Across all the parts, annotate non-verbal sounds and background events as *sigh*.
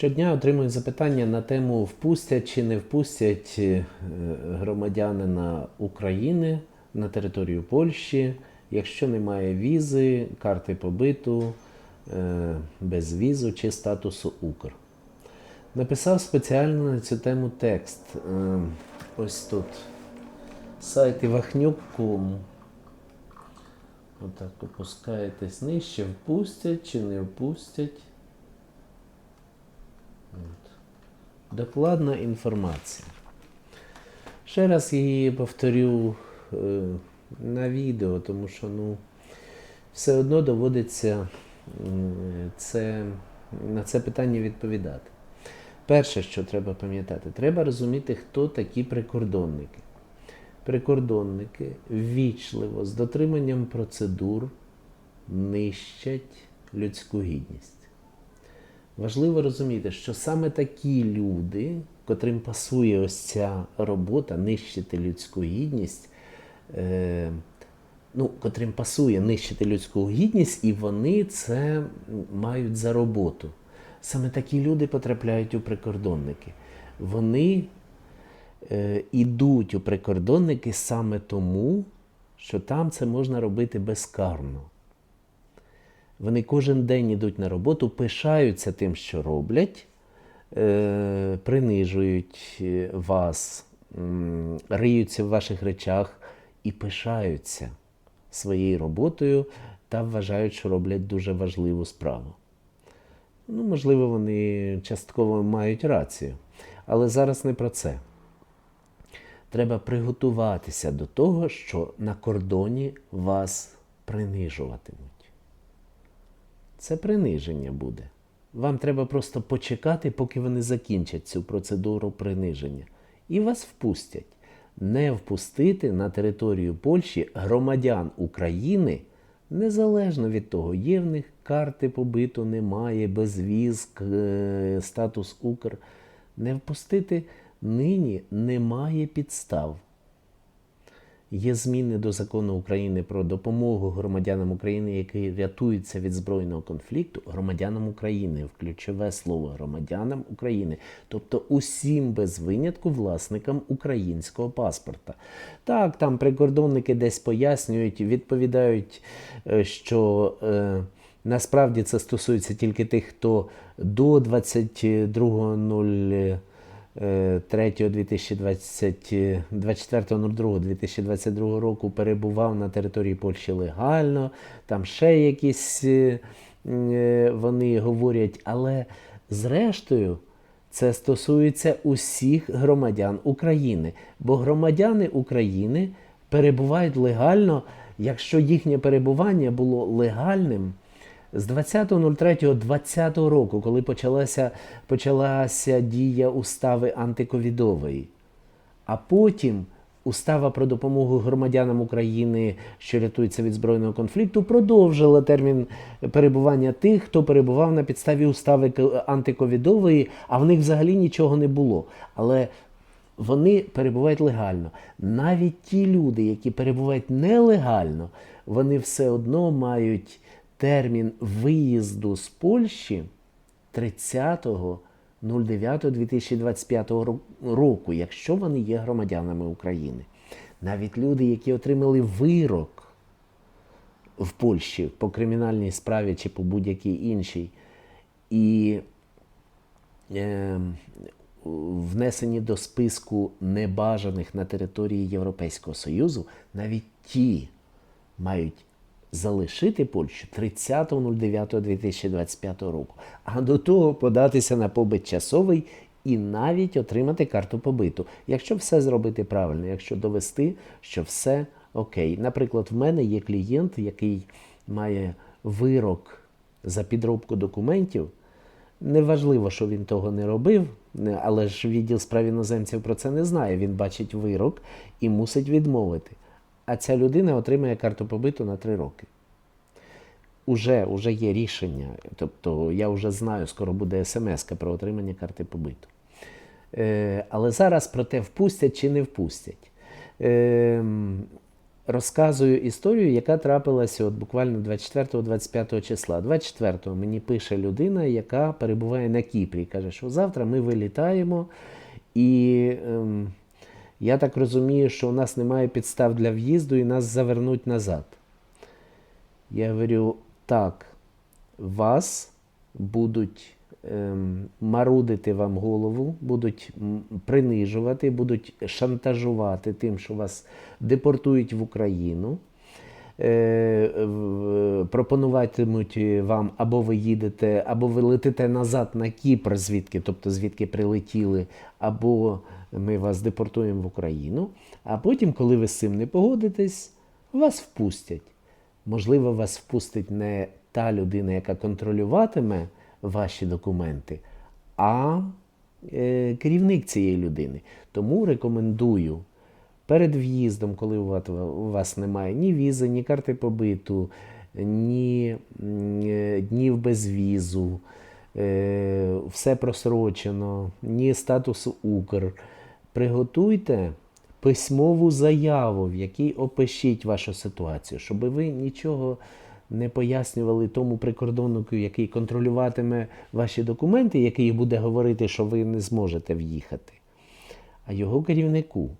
Щодня отримую запитання на тему впустять чи не впустять е, громадянина України на територію Польщі, якщо немає візи, карти побиту, е, без візу чи статусу Укр. Написав спеціально на цю тему текст. Е, Ось тут. Сайт Івахнюк.ком. Отак опускаєтесь нижче, впустять чи не впустять. Докладна інформація. Ще раз її повторю е, на відео, тому що ну, все одно доводиться це, на це питання відповідати. Перше, що треба пам'ятати, треба розуміти, хто такі прикордонники. Прикордонники ввічливо, з дотриманням процедур нищать людську гідність. Важливо розуміти, що саме такі люди, котрим пасує ось ця робота нищити людську гідність, е, ну, котрим пасує нищити людську гідність, і вони це мають за роботу. Саме такі люди потрапляють у прикордонники. Вони е, ідуть у прикордонники саме тому, що там це можна робити безкарно. Вони кожен день йдуть на роботу, пишаються тим, що роблять, е, принижують е, вас, риються в ваших речах і пишаються своєю роботою та вважають, що роблять дуже важливу справу. Ну, можливо, вони частково мають рацію. Але зараз не про це. Треба приготуватися до того, що на кордоні вас принижуватимуть. Це приниження буде. Вам треба просто почекати, поки вони закінчать цю процедуру приниження. І вас впустять. Не впустити на територію Польщі громадян України незалежно від того, є в них карти побиту, немає, безвіз, к- статус Укр. Не впустити нині немає підстав. Є зміни до закону України про допомогу громадянам України, які рятуються від збройного конфлікту, громадянам України, ключове слово громадянам України, тобто усім без винятку власникам українського паспорта. Так, там прикордонники десь пояснюють, відповідають, е, що е, насправді це стосується тільки тих, хто до 22.0. 24.02.2022 року перебував на території Польщі легально, там ще якісь е, е, вони говорять, але зрештою це стосується усіх громадян України, бо громадяни України перебувають легально, якщо їхнє перебування було легальним. З 20.03.2020 року, коли почалася, почалася дія устави антиковідової, а потім устава про допомогу громадянам України, що рятуються від збройного конфлікту, продовжила термін перебування тих, хто перебував на підставі устави антиковідової, а в них взагалі нічого не було. Але вони перебувають легально. Навіть ті люди, які перебувають нелегально, вони все одно мають термін виїзду з Польщі 30.09.2025 ро- року, якщо вони є громадянами України. Навіть люди, які отримали вирок в Польщі по кримінальній справі чи по будь-якій іншій, і е, внесені до списку небажаних на території Європейського Союзу, навіть ті мають залишити Польщу 30.09.2025 року, а до того податися на побит часовий і навіть отримати карту побиту, якщо все зробити правильно, якщо довести, що все окей. Наприклад, в мене є клієнт, який має вирок за підробку документів. Неважливо, що він того не робив, але ж відділ справ іноземців про це не знає. Він бачить вирок і мусить відмовити. А ця людина отримає карту побиту на три роки. Уже, уже є рішення. Тобто я вже знаю, скоро буде смс про отримання карти побиту. Е, але зараз про те, впустять чи не впустять. Е, розказую історію, яка трапилася от буквально 24-25 числа. 24-го мені пише людина, яка перебуває на Кіпрі. Каже, що завтра ми вилітаємо, і ем, я так розумію, що у нас немає підстав для в'їзду і нас завернуть назад. Я говорю, так, вас будуть ем, марудити вам голову, будуть принижувати, будуть шантажувати тим, що вас депортують в Україну. Е, пропонуватимуть вам або ви їдете, або ви летите назад на Кіпр, звідки, тобто звідки прилетіли, або ми вас депортуємо в Україну. А потім, коли ви з цим не погодитесь, вас впустять. Можливо, вас впустить не та людина, яка контролюватиме ваші документи, а е, керівник цієї людини. Тому рекомендую перед в'їздом, коли у вас, немає ні візи, ні карти побиту, ні е, днів без візу, е, все просрочено, ні статусу Укр. Приготуйте письмову заяву, в якій опишіть вашу ситуацію, щоб ви нічого не пояснювали тому прикордоннику, який контролюватиме ваші документи, який буде говорити, що ви не зможете в'їхати, а його керівнику.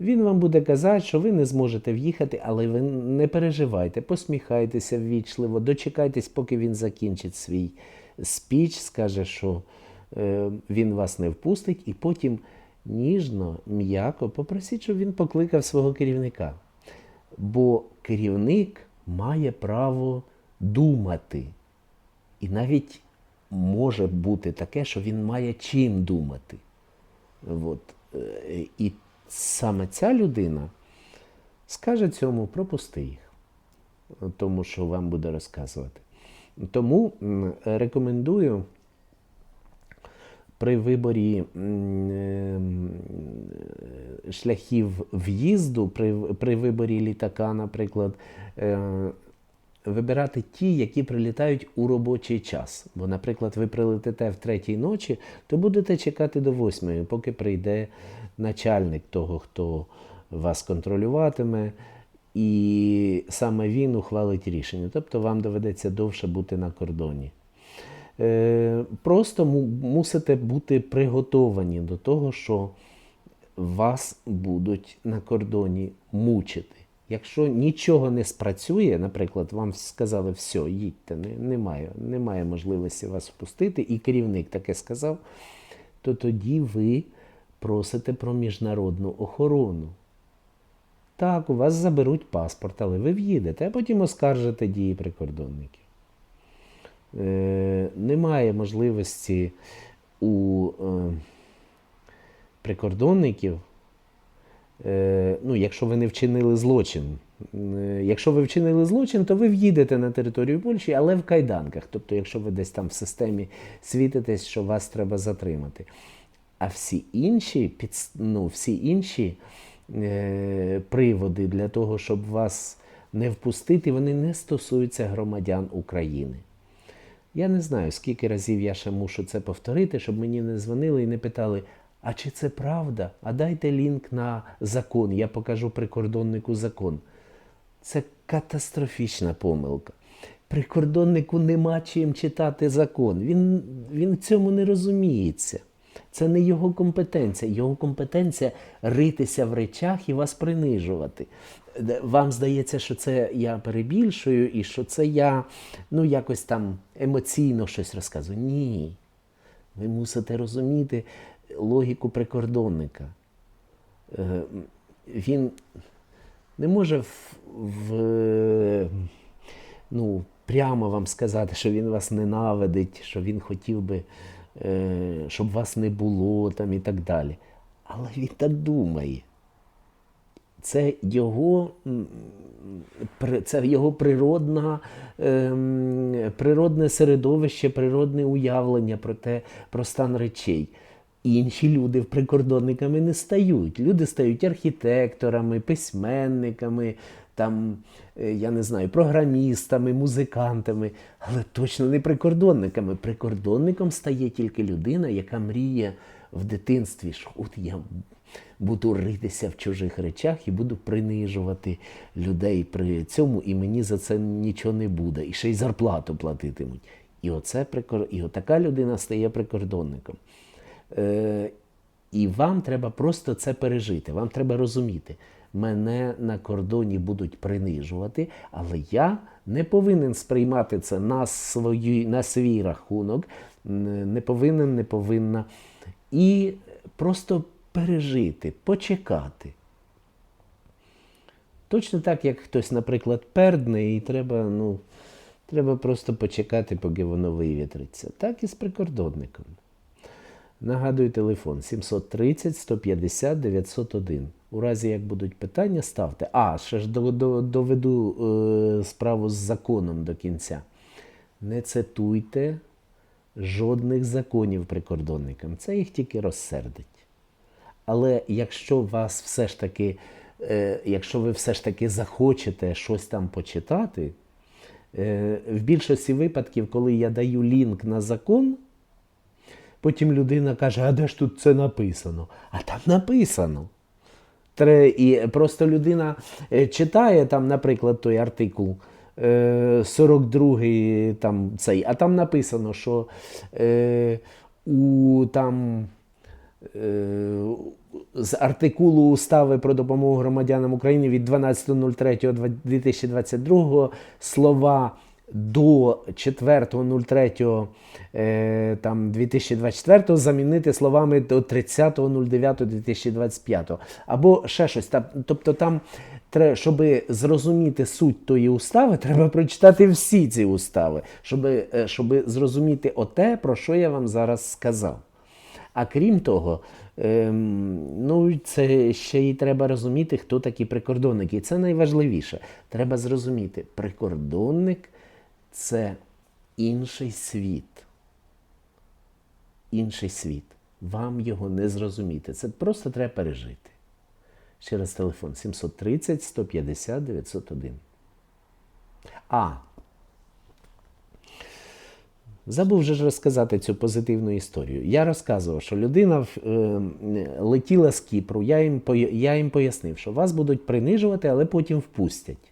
Він вам буде казати, що ви не зможете в'їхати, але ви не переживайте, посміхайтеся ввічливо, дочекайтесь, поки він закінчить свій спіч, скаже, що е, він вас не впустить, і потім ніжно, м'яко попросіть, щоб він покликав свого керівника. Бо керівник має право думати. І навіть може бути таке, що він має чим думати. От. е, І саме ця людина скаже цьому, пропусти їх, тому що вам буде розказувати. Тому рекомендую при виборі ем, шляхів в'їзду, при, при виборі літака, наприклад, е, вибирати ті, які прилітають у робочий час. Бо, наприклад, ви прилетите в третій ночі, то будете чекати до восьмої, поки прийде начальник того, хто вас контролюватиме, і саме він ухвалить рішення. Тобто вам доведеться довше бути на кордоні. Е, Просто мусите бути приготовані до того, що вас будуть на кордоні мучити. Якщо нічого не спрацює, наприклад, вам сказали, все, їдьте, немає, немає можливості вас впустити, і керівник таке сказав, то тоді ви просите про міжнародну охорону. Так, у вас заберуть паспорт, але ви в'їдете, а потім оскаржите дії прикордонників. Е, немає можливості у е, прикордонників, е, ну, якщо ви не вчинили злочин. Якщо ви вчинили злочин, то ви в'їдете на територію Польщі, але в кайданках. Тобто, якщо ви десь там в системі світитесь, що вас треба затримати. А всі інші, ну, всі інші е, приводи для того, щоб вас не впустити, вони не стосуються громадян України. Я не знаю, скільки разів я ще мушу це повторити, щоб мені не дзвонили і не питали, а чи це правда? А дайте лінк на закон, я покажу прикордоннику закон. Це катастрофічна помилка. Прикордоннику нема чим читати закон. Він, він в цьому не розуміється. Це не його компетенція. Його компетенція ритися в речах і вас принижувати. Вам здається, що це я перебільшую і що це я ну, якось там емоційно щось розказую. Ні. Ви мусите розуміти логіку прикордонника. Е, Він не може в, в, ну, прямо вам сказати, що він вас ненавидить, що він хотів би, щоб вас не було там і так далі. Але він так думає. Це його, це його природна, ем, природне середовище, природне уявлення про те, про стан речей. Інші люди прикордонниками не стають. Люди стають архітекторами, письменниками, там, е, я не знаю, програмістами, музикантами, але точно не прикордонниками. Прикордонником стає тільки людина, яка мріє в дитинстві, що от я буду ритися в чужих речах і буду принижувати людей при цьому, і мені за це нічого не буде. І ще й зарплату платитимуть. І оце і отака людина стає прикордонником. Е, і вам треба просто це пережити. Вам треба розуміти, мене на кордоні будуть принижувати, але я не повинен сприймати це на, свої, на свій рахунок, не повинен, не повинна. І просто пережити, почекати. Точно так, як хтось, наприклад, пердне, і треба, ну, треба просто почекати, поки воно вивітриться. Так і з прикордонником. Нагадую телефон 730 150 901. У разі як будуть питання, ставте. А, ще ж до- до- доведу е, справу з законом до кінця. Не цитуйте жодних законів прикордонникам. Це їх тільки розсердить. Але якщо вас все ж таки, е, якщо ви все ж таки захочете щось там почитати, е, в більшості випадків, коли я даю лінк на закон, потім людина каже, а де ж тут це написано? А там написано. І просто людина е, читає там, наприклад, той артикул. е, 42-й там цей, а там написано, що е, у там е, з артикулу Устави про допомогу громадянам України від 12.03.2022 слова до 4.03 е, там, 2024 замінити словами до 30.09.2025. Або ще щось. Тобто там, тре- щоб зрозуміти суть тої устави, *laughs* треба прочитати всі ці устави, щоб, е, щоб зрозуміти оте, про що я вам зараз сказав. А крім того, ем, ну, це ще й треба розуміти, хто такі прикордонники. І це найважливіше. Треба зрозуміти, прикордонник це інший світ. Інший світ. Вам його не зрозуміти. Це просто треба пережити. Ще раз телефон 730 150 901. А. Забув вже ж розказати цю позитивну історію. Я розказував, що людина е, летіла з Кіпру. Я їм, я їм пояснив, що вас будуть принижувати, але потім впустять.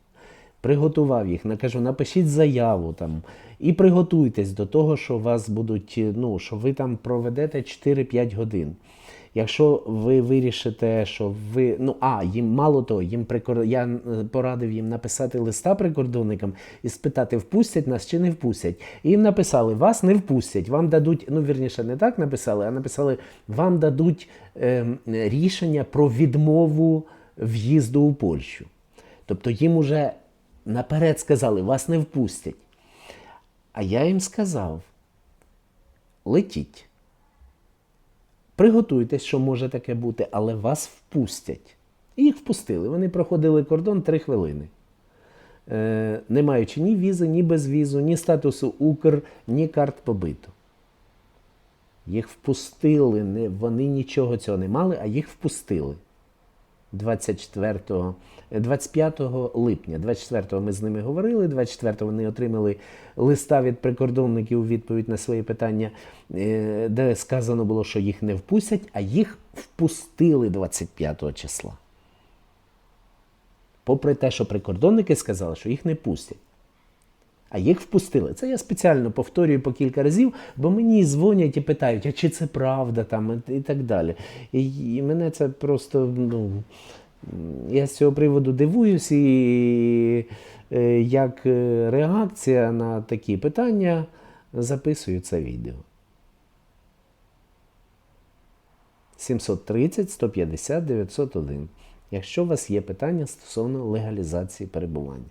Приготував їх, на- кажу, напишіть заяву там і приготуйтесь до того, що вас будуть, е, ну, що ви там проведете 4-5 годин. Якщо ви вирішите, що ви. Ну, а, їм мало того, їм прикор... я е, порадив їм написати листа прикордонникам і спитати, впустять нас чи не впустять. І їм написали, вас не впустять, вам дадуть, ну вірніше, не так написали, а написали, вам дадуть е, рішення про відмову в'їзду у Польщу. Тобто їм уже наперед сказали, вас не впустять. А я їм сказав: летіть. Приготуйтесь, що може таке бути, але вас впустять. І їх впустили. Вони проходили кордон 3 хвилини. Е, не маючи ні візи, ні безвізу, ні статусу Укр, ні карт побиту. Їх впустили, вони нічого цього не мали, а їх впустили. 24, е, 25 липня. 24-го ми з ними говорили. 24-го вони отримали листа від прикордонників у відповідь на свої питання, е, де сказано було, що їх не впустять, а їх впустили 25 числа. Попри те, що прикордонники сказали, що їх не пустять. А їх впустили. Це я спеціально повторюю по кілька разів, бо мені дзвонять і питають, а чи це правда там і так далі. І, і мене це просто, ну, я з цього приводу дивуюсь, і е, як е, реакція на такі питання записую це відео. 730 150 901. Якщо у вас є питання стосовно легалізації перебування.